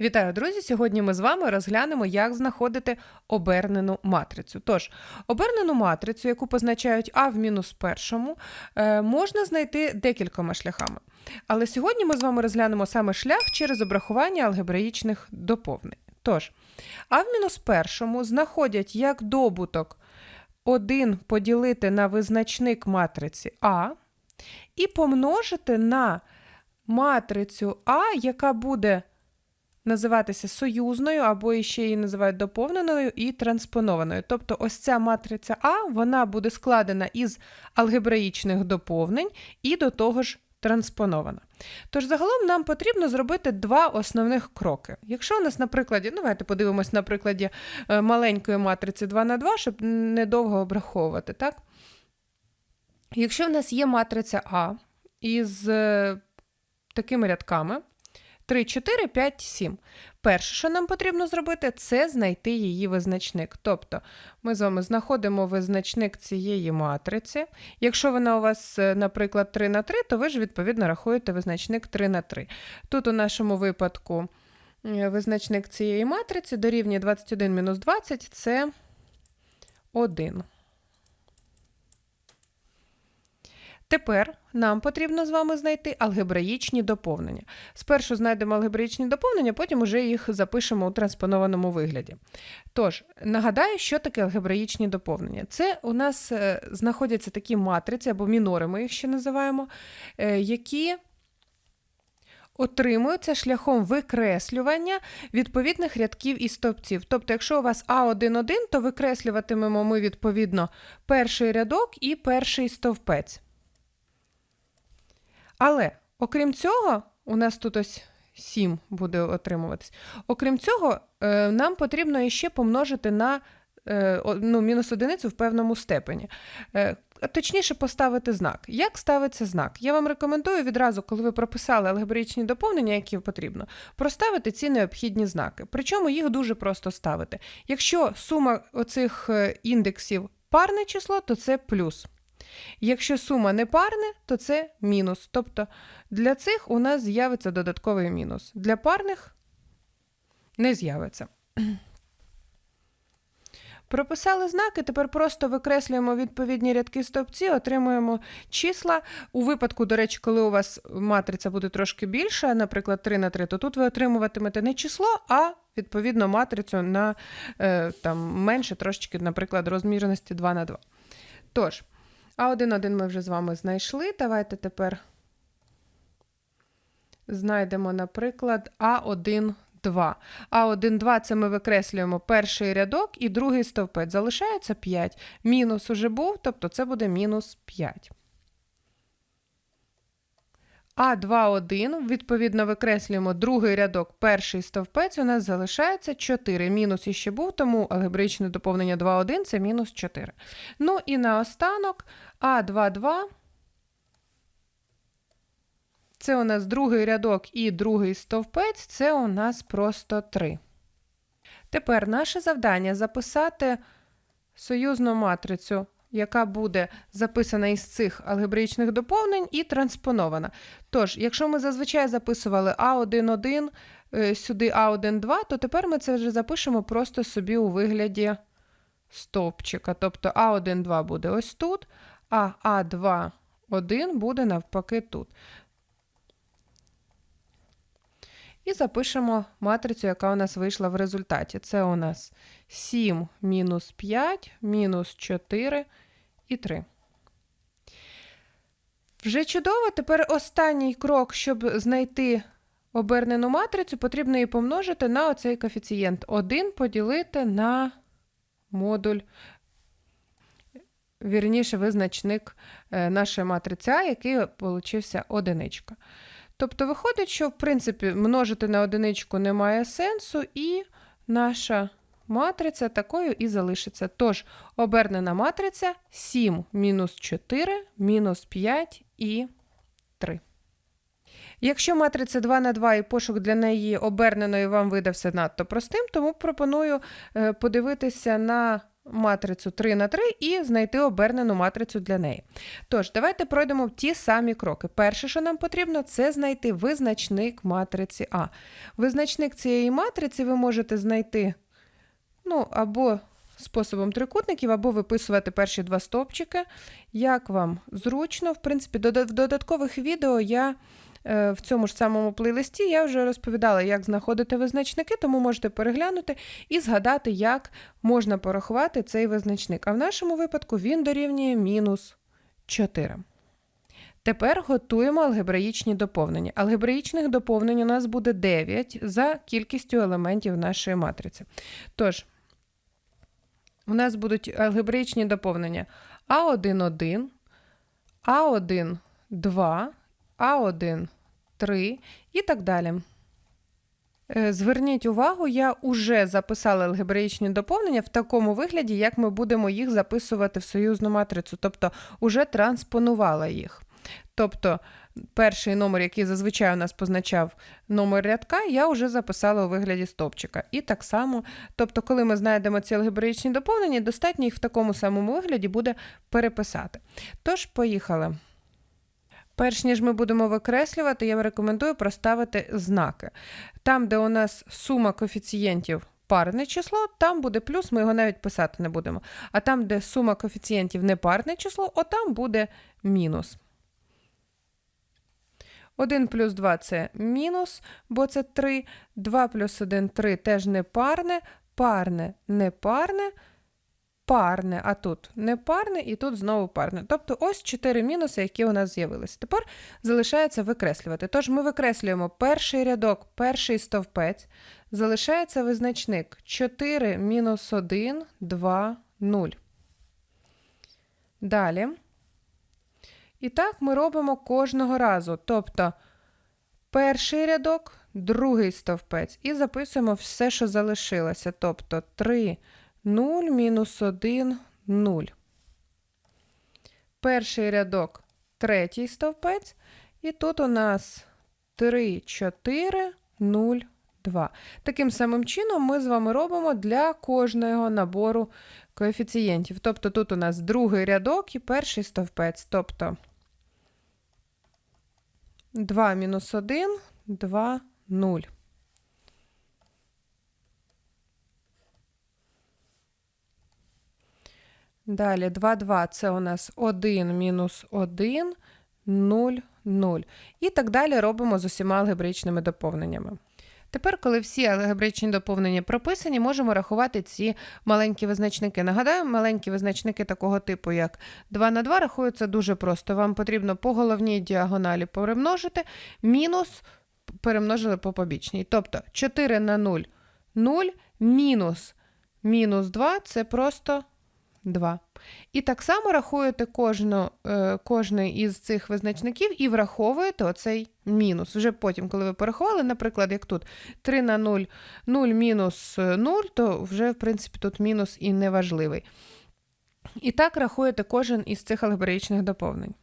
Вітаю, друзі! Сьогодні ми з вами розглянемо, як знаходити обернену матрицю. Тож, обернену матрицю, яку позначають А в мінус першому, е, можна знайти декількома шляхами. Але сьогодні ми з вами розглянемо саме шлях через обрахування алгебраїчних доповнень. Тож, А в мінус першому знаходять як добуток 1 поділити на визначник матриці А і помножити на матрицю А, яка буде називатися союзною, або ще її називають доповненою і транспонованою. Тобто, ось ця матриця А вона буде складена із алгебраїчних доповнень і до того ж транспонована. Тож, загалом нам потрібно зробити два основних кроки. Якщо у нас, на прикладі, ну, давайте подивимось на прикладі е, маленької матриці 2 на 2, щоб недовго обраховувати, так? Якщо в нас є матриця А із е, такими рядками, 3, 4, 5, 7. Перше, що нам потрібно зробити, це знайти її визначник. Тобто ми з вами знаходимо визначник цієї матриці. Якщо вона у вас, е, наприклад, 3 на 3, то ви ж відповідно рахуєте визначник 3 на 3. Тут у нашому випадку визначник цієї матриці дорівнює 21 мінус 20 це 1. Тепер нам потрібно з вами знайти алгебраїчні доповнення. Спершу знайдемо алгебраїчні доповнення, потім уже їх запишемо у транспонованому вигляді. Тож, нагадаю, що таке алгебраїчні доповнення. Це у нас е, знаходяться такі матриці або мінори, ми їх ще називаємо, е, які отримуються шляхом викреслювання відповідних рядків і стовпців. Тобто, якщо у вас А1,1, то викреслюватимемо ми відповідно перший рядок і перший стовпець. Але, окрім цього, у нас тут ось 7 буде отримуватись. Окрім цього, е, нам потрібно ще помножити на е, ну, мінус одиницю в певному степені. Е, точніше, поставити знак. Як ставиться знак? Я вам рекомендую відразу, коли ви прописали алгебраїчні доповнення, які потрібно, проставити ці необхідні знаки. Причому їх дуже просто ставити. Якщо сума оцих індексів парне число, то це плюс. Якщо сума не парне, то це мінус. Тобто для цих у нас з'явиться додатковий мінус. Для парних не з'явиться. Прописали знаки, тепер просто викреслюємо відповідні рядки стовпці, отримуємо числа. У випадку, до речі, коли у вас матриця буде трошки більша, наприклад, 3 на 3, то тут ви отримуватимете не число, а відповідно матрицю на е, там, менше трошечки, наприклад, розмірності 2 на 2. Тож. А 1,1 ми вже з вами знайшли. Давайте тепер знайдемо, наприклад, А1, 2. А1, 2 це ми викреслюємо перший рядок і другий стовпець. Залишається 5. Мінус уже був, тобто це буде мінус 5. А2,1, відповідно, викреслюємо другий рядок, перший стовпець, у нас залишається 4. Мінус іще був, тому алгебраїчне доповнення 2,1 це мінус 4. Ну і наостанок А22. Це у нас другий рядок і другий стовпець, це у нас просто 3. Тепер наше завдання записати союзну матрицю яка буде записана із цих алгебраїчних доповнень і транспонована. Тож, якщо ми зазвичай записували А1,1, е, сюди А1,2, то тепер ми це вже запишемо просто собі у вигляді стовпчика. Тобто А1,2 буде ось тут, а А2,1 буде навпаки тут. І запишемо матрицю, яка у нас вийшла в результаті. Це у нас 7 мінус 5, мінус 4 і 3. Вже чудово. Тепер останній крок, щоб знайти обернену матрицю, потрібно її помножити на оцей коефіцієнт 1 поділити на модуль, вірніше, визначник е, нашої матриці який получився одиничка. Тобто, виходить, що, в принципі, множити на одиничку немає сенсу, і наша матриця такою і залишиться. Тож, обернена матриця 7 мінус 4, мінус 5 і 3. Якщо матриця 2 на 2 і пошук для неї оберненої вам видався надто простим, тому пропоную е, подивитися на матрицю 3 на 3 і знайти обернену матрицю для неї. Тож, давайте пройдемо ті самі кроки. Перше, що нам потрібно, це знайти визначник матриці А. Визначник цієї матриці ви можете знайти ну, або способом трикутників, або виписувати перші два стовпчики. Як вам зручно, в принципі, в додаткових відео я. Е, В цьому ж самому плейлисті я вже розповідала, як знаходити визначники, тому можете переглянути і згадати, як можна порахувати цей визначник. А в нашому випадку він дорівнює мінус 4. Тепер готуємо алгебраїчні доповнення. Алгебраїчних доповнень у нас буде 9 за кількістю елементів нашої матриці. Тож, у нас будуть алгебраїчні доповнення А1, 1, А1, 2, А1, 3 і так далі. Е, Зверніть увагу, я вже записала алгебраїчні доповнення в такому вигляді, як ми будемо їх записувати в союзну матрицю, тобто уже транспонувала їх. Тобто, перший номер, який зазвичай у нас позначав номер рядка, я вже записала у вигляді стовпчика. І так само, тобто, коли ми знайдемо ці алгебраїчні доповнення, достатньо їх в такому самому вигляді буде переписати. Тож, поїхали. Перш ніж ми будемо викреслювати, я рекомендую проставити знаки. Там, де у нас сума коефіцієнтів парне число, там буде плюс, ми його навіть писати не будемо. А там, де сума коефіцієнтів не парне число, отам буде мінус. 1 плюс 2 це мінус, бо це 3. 2 плюс 1 3 теж не парне, парне, не парне, а тут не парне і тут знову парне. Тобто ось 4 мінуси, які у нас з'явилися. Тепер залишається викреслювати. Тож ми викреслюємо перший рядок, перший стовпець, залишається визначник 4 мінус 1, 2, 0. Далі. І так ми робимо кожного разу. Тобто перший рядок, другий стовпець. І записуємо все, що залишилося. Тобто 3, 0, мінус 1, 0. Перший рядок, третій стовпець. І тут у нас 3, 4, 0, 2. Таким самим чином ми з вами робимо для кожного набору коефіцієнтів. Тобто тут у нас другий рядок і перший стовпець. Тобто 2 мінус 1, 2, 0. Далі 2, 2 це у нас 1 мінус 1, 0, 0. І так далі робимо з усіма алгебраїчними доповненнями. Тепер, коли всі алгебраїчні доповнення прописані, можемо рахувати ці маленькі визначники. Нагадаю, маленькі визначники такого типу, як 2 на 2, рахуються дуже просто. Вам потрібно по головній діагоналі перемножити, мінус перемножили по побічній. Тобто 4 на 0 0, мінус мінус 2 це просто 2. І так само рахуєте кожну, е, кожний із цих визначників і враховуєте оцей мінус. Вже потім, коли ви порахували, наприклад, як тут 3 на 0, 0 мінус 0, то вже, в принципі, тут мінус і неважливий. І так рахуєте кожен із цих алгебраїчних доповнень.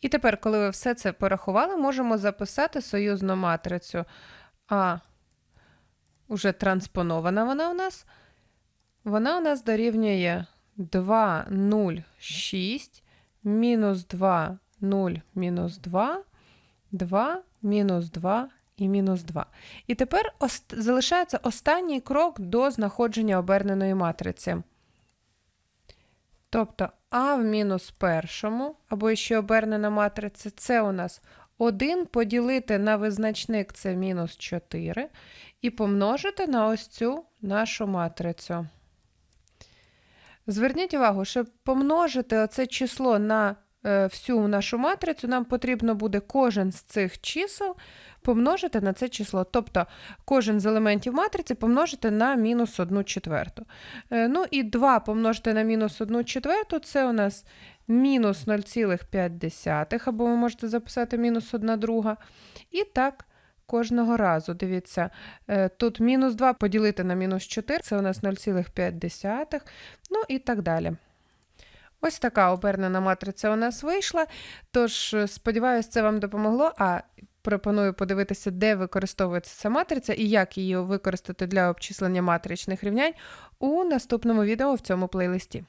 І тепер, коли ви все це порахували, можемо записати союзну матрицю А. Уже транспонована вона у нас. Вона у нас дорівнює 2, 0, 6, мінус 2, 0, мінус 2, 2, мінус 2 і мінус 2. І тепер залишається останній крок до знаходження оберненої матриці. Тобто А в мінус першому, або ще обернена матриця, це у нас 1 поділити на визначник це мінус 4, і помножити на ось цю нашу матрицю. Зверніть увагу, щоб помножити оце число на е, всю нашу матрицю, нам потрібно буде кожен з цих чисел помножити на це число. Тобто кожен з елементів матриці помножити на мінус 1 четверту. Е, ну і 2 помножити на мінус 1 четверту це у нас мінус 0,5, або ви можете записати мінус 1 друга. І так кожного разу. Дивіться, е, тут мінус 2 поділити на мінус 4, це у нас 0,5, ну і так далі. Ось така обернена матриця у нас вийшла. Тож, сподіваюся, це вам допомогло. А пропоную подивитися, де використовується ця матриця і як її використати для обчислення матричних рівнянь у наступному відео в цьому плейлисті.